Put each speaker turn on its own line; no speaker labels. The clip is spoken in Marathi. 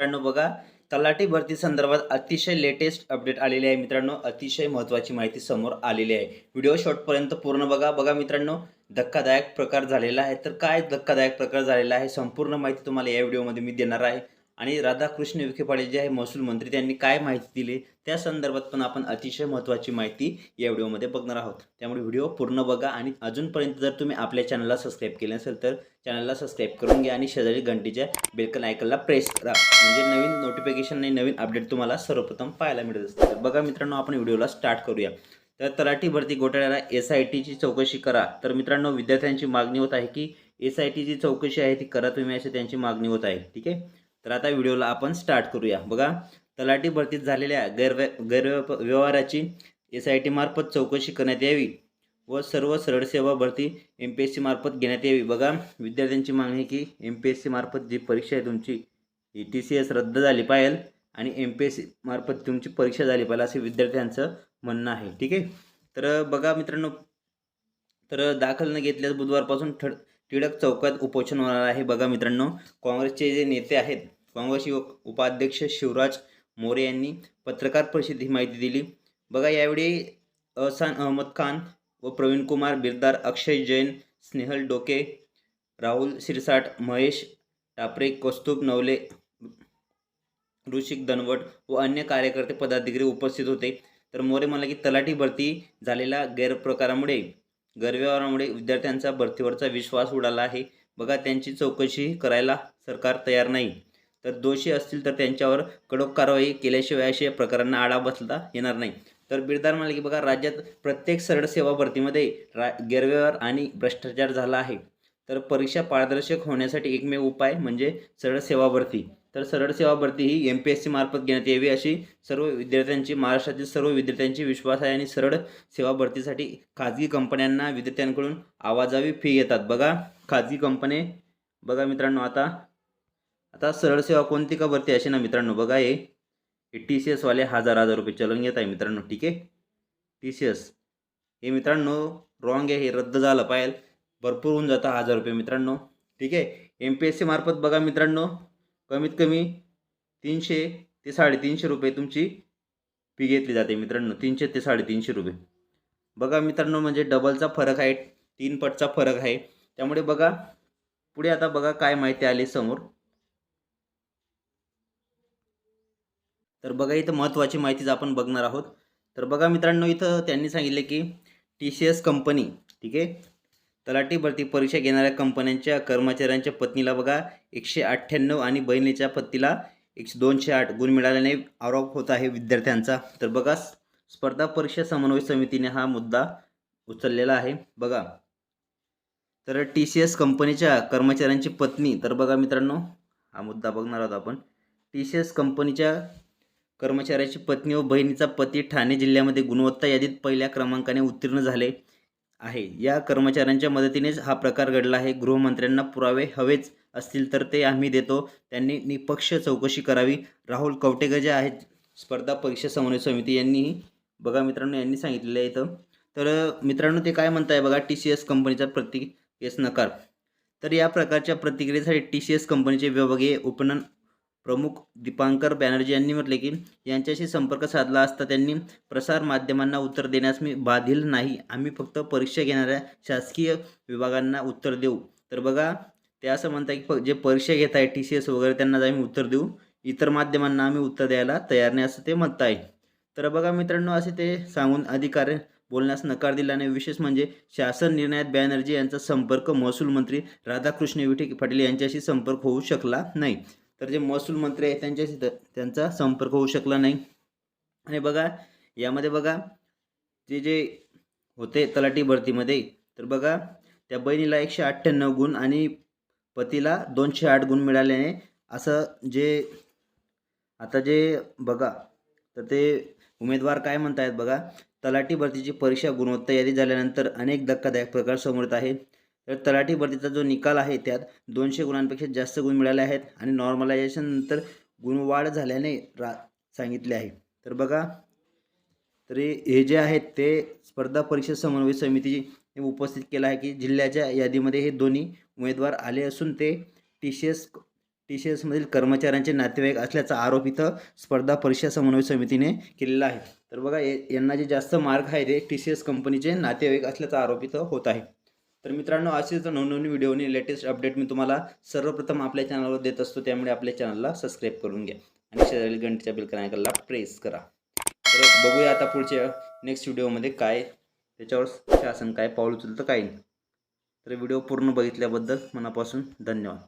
मित्रांनो बघा तलाठी भरती संदर्भात अतिशय लेटेस्ट अपडेट आलेले आहे मित्रांनो. अतिशय महत्त्वाची माहिती समोर आलेली आहे. व्हिडिओ शॉर्टपर्यंत पूर्ण बघा. बघा मित्रांनो धक्कादायक प्रकार झालेला आहे. तर काय धक्कादायक प्रकार झालेला आहे? संपूर्ण माहिती तुम्हाला या व्हिडिओमध्ये मी देणार आहे. आणि राधाकृष्ण विखे पाटील जे आहे महसूल मंत्री त्यांनी काय माहिती दिली? त्या संदर्भात पण आपण अतिशय महत्त्वाची माहिती या व्हिडिओमध्ये बघणार आहोत. त्यामुळे व्हिडिओ पूर्ण बघा आणि अजूनपर्यंत जर तुम्ही आपल्या चॅनलला सबस्क्राईब केले नसेल तर चॅनलला सबस्क्राईब करून घ्या आणि शेजारी घंटीच्या बेलकन आयकनला प्रेस करा. म्हणजे नवीन नोटिफिकेशन आणि नवीन अपडेट तुम्हाला सर्वप्रथम पाहायला मिळत असते. बघा मित्रांनो आपण व्हिडिओला स्टार्ट करूया. तर तलाठी भरती घोटाळ्याला एस आय टीची चौकशी करा. तर मित्रांनो विद्यार्थ्यांची मागणी होत आहे की एस आय टीची चौकशी आहे ती करा तुम्ही अशी त्यांची मागणी होत आहे. ठीक आहे? तर आता व्हिडिओला आपण स्टार्ट करूया. बघा तलाठी भरतीत झालेल्या गैरव्य गैरव्यवहाराची एस आय टीमार्फत चौकशी करण्यात यावी व सर्व सरळ सेवा भरती एम पी एस सी मार्फत घेण्यात यावी. बघा विद्यार्थ्यांची मागणी की एम पी एस सी मार्फत जी परीक्षा आहे तुमची ई टी सी एस रद्द झाली पाहिजे आणि एम पी एस सी मार्फत तुमची परीक्षा झाली पाहिजे असे विद्यार्थ्यांचं म्हणणं आहे. ठीक आहे? तर बघा मित्रांनो तर दाखल न घेतल्यास बुधवारपासून ठड टिळक चौकात उपोषण होणार आहे. बघा मित्रांनो काँग्रेसचे जे नेते आहेत काँग्रेस उपाध्यक्ष शिवराज मोरे यांनी पत्रकार परिषदेत ही माहिती दिली. बघा यावेळी अहसान अहमद खान व प्रवीण कुमार बिरदार अक्षय जैन स्नेहल डोके राहुल शिरसाट महेश टापरे कौस्तुभ नवले ऋषिक दनवट व अन्य कार्यकर्ते पदाधिकारी उपस्थित होते. तर मोरे म्हणाले की तलाठी भरती झालेल्या गैरप्रकारामुळे गैरव्यवहारामुळे विद्यार्थ्यांचा भरतीवरचा विश्वास उडाला आहे. बघा त्यांची चौकशी करायला सरकार तयार नाही. तर दोषी असतील तर त्यांच्यावर कडक कारवाई केल्याशिवाय अशा प्रकारांना आळा बसता येणार नाही. तर बिरदार म्हणाले की बघा राज्यात प्रत्येक सरळ सेवा भरतीमध्ये रा गैरव्यवहार आणि भ्रष्टाचार झाला आहे. तर परीक्षा पारदर्शक होण्यासाठी एकमेव उपाय म्हणजे सरळ सेवा भरती. तर सरळ सेवा भरती ही एम पी एस सी मार्फत घेण्यात यावी अशी सर्व विद्यार्थ्यांची महाराष्ट्रातील सर्व विद्यार्थ्यांची विश्वास आहे आणि सरळ सेवा भरतीसाठी खाजगी कंपन्यांना विद्यार्थ्यांकडून आवाजावी फी येतात. बघा खाजगी कंपनी बघा मित्रांनो आता आता सरळ सेवा कोणती का भरती अशी ना मित्रांनो? बघा हे. टी सी एसवाले हजार हजार रुपये चलन घेत आहे मित्रांनो ठीक आहे? टी सी एस हे मित्रांनो रॉंग आहे हे रद्द झालं पाहिजे भरपूर होऊन जातं हजार रुपये मित्रांनो ठीक आहे? एम पी एस सी मार्फत बघा मित्रांनो कमीत कमी तीनशे ते साडेतीनशे रुपये तुमची फी घेतली जाते मित्रांनो तीनशे ते साडेतीनशे रुपये. बघा मित्रांनो म्हणजे डबलचा फरक आहे तीन पटचा फरक आहे. त्यामुळे बघा पुढे आता बघा काय माहिती आली समोर. तर बघा इथं महत्त्वाची माहितीच आपण बघणार आहोत तर बघा मित्रांनो इथं त्यांनी सांगितले की टी सी एस कंपनी ठीक आहे? तलाठी भरती परीक्षा घेणाऱ्या कंपन्यांच्या कर्मचाऱ्यांच्या पत्नीला बघा एकशे अठ्ठ्याण्णव आणि बहिणीच्या पत्नीला एकशे दोनशे आठ गुण मिळाल्याने आरोप होत आहे विद्यार्थ्यांचा. तर बघा स्पर्धा परीक्षा समन्वय समितीने हा मुद्दा उचललेला आहे. बघा तर टी सी एस कंपनीच्या कर्मचाऱ्यांची पत्नी तर बघा मित्रांनो हा मुद्दा बघणार आहोत आपण. टी सी एस कंपनीच्या कर्मचाऱ्याची पत्नी व बहिणीचा पती ठाणे जिल्ह्यामध्ये गुणवत्ता यादीत पहिल्या क्रमांकाने उत्तीर्ण झाले आहे. या कर्मचाऱ्यांच्या मदतीनेच हा प्रकार घडला आहे. गृहमंत्र्यांना पुरावे हवेच असतील तर ते आम्ही देतो. त्यांनी निपक्ष चौकशी करावी. राहुल कवटेकर जे आहेत स्पर्धा परीक्षा समन्वय समिती यांनी बघा मित्रांनो यांनी सांगितलेलं आहे इथं. तर मित्रांनो ते काय म्हणताय बघा टी सी एस कंपनीचा प्रतिक्रियेस नकार. तर या प्रकारच्या प्रतिक्रियेसाठी टी सी एस कंपनीचे विभागीय उपनन प्रमुख दीपांकर बॅनर्जी यांनी म्हटले की यांच्याशी संपर्क साधला असता त्यांनी प्रसार माध्यमांना उत्तर देण्यास मी बाधील नाही. आम्ही फक्त परीक्षा घेणाऱ्या शासकीय विभागांना उत्तर देऊ. तर बघा ते असं म्हणतात की जे परीक्षा घेत आहे टी सी एस वगैरे त्यांना आम्ही उत्तर देऊ. इतर माध्यमांना आम्ही उत्तर द्यायला तयार नाही असं ते म्हणत आहे तर बघा मित्रांनो असे ते सांगून अधिकारी बोलण्यास नकार दिल्याने विशेष म्हणजे शासन निर्णयात बॅनर्जी यांचा संपर्क महसूल मंत्री राधाकृष्ण विखे पाटील यांच्याशी संपर्क होऊ शकला नाही. तर जे महसूल मंत्री आहेत त्यांच्याशी त्यांचा संपर्क होऊ शकला नाही. आणि बघा यामध्ये बघा ते जे होते तलाठी भरतीमध्ये तर बघा त्या बहिणीला एकशे अठ्ठ्याण्णव गुण आणि पतीला दोनशे आठ गुण मिळाल्याने असं जे आता जे बघा तर ते उमेदवार काय म्हणत आहेत बघा तलाठी भरतीची परीक्षा गुणवत्ता यादी झाल्यानंतर अनेक धक्कादायक प्रकार समोर येत आहे तर तलाठी भरतीचा जो निकाल आहे त्यात दोनशे गुणांपेक्षा जास्त गुण मिळाले आहेत आणि नॉर्मलायझेशननंतर गुणवाढ झाल्याने रा सांगितले आहे. तर बघा तरी हे जे आहेत ते स्पर्धा परीक्षा समन्वय समितीने उपस्थित केलं आहे की जिल्ह्याच्या यादीमध्ये हे दोन्ही उमेदवार आले असून ते T C S T C एसमधील कर्मचाऱ्यांचे नातेवाईक असल्याचा आरोप इथं स्पर्धा परीक्षा समन्वय समितीने केलेला आहे. तर बघा ये- यांना जे जास्त मार्क आहे ते टी सी एस कंपनीचे नातेवाईक असल्याचा आरोप इथं होत आहे. तर मित्रांनो असेच नवनवीन व्हिडिओने लेटेस्ट अपडेट मी तुम्हाला सर्वप्रथम आपल्या चॅनलवर देत असतो. त्यामुळे आपल्या चॅनलला सबस्क्राईब करून घ्या. आणि शेजारील घंटेच्या बिल करायला प्रेस करा. तर बघूया आता पुढच्या नेक्स्ट व्हिडिओमध्ये काय त्याच्यावर शासन काय पाऊल उचलतं काही नाही. तर व्हिडिओ पूर्ण बघितल्याबद्दल मनापासून धन्यवाद.